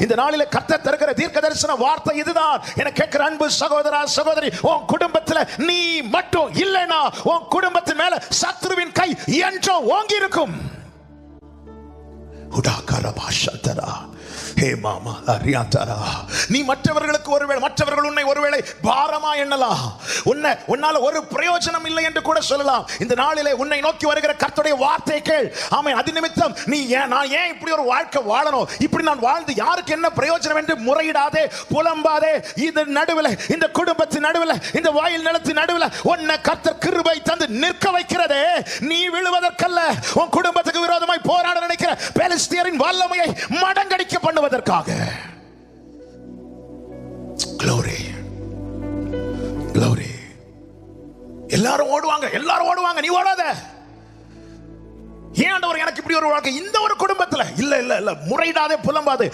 இந்த நாளில கத்த தருகிற தீர்க்க தரிசன வார்த்தை இதுதான். என கேட்கிற அன்பு சகோதரா சகோதரி உன் குடும்பத்துல நீ மட்டும் இல்லைனா உன் குடும்பத்தின் மேல சத்ருவின் கை என்றோ ஓங்கி இருக்கும் ஹே மாமா நீ மற்றவர்களுக்கு ஒருவேளை மற்றவர்கள் உன்னை ஒருவேளை பாரமா எண்ணலாம். உன்னை உன்னால ஒரு பிரயோஜனம் இல்லை என்று கூட சொல்லலாம். இந்த நாளிலே உன்னை நோக்கி வருகிற கர்த்தருடைய வார்த்தை கேள். ஆமை அது நிமித்தம் நீ ஏன் நான் ஏன் இப்படி ஒரு வாழ்க்கை வாழணும்? இப்படி நான் வாழ்ந்து யாருக்கு என்ன பிரயோஜனம் என்று முறையிடாதே புலம்பாதே. இந்த நடுவில் இந்த குடும்பத்தின் நடுவில் இந்த வாயில் நிலத்தின் நடுவில் உன்னை கர்த்தர் கிருபை தந்து நிற்க வைக்கிறதே. நீ விழுவதற்கல்ல. உன் குடும்பத்துக்கு விரோதமாக வல்லமையை மடங்கடிக்க பண்ணுவதற்காக. எல்லாரும் ஓடுவாங்க எல்லாரும் ஓடுவாங்க நீ ஓடாத. ஏன் ஆண்டவர் எனக்கு இப்படி ஒரு வாழ்க்கை? இந்த ஒரு குடும்பத்துல. இல்ல இல்ல இல்ல முறையிடாதே புலம்பாது.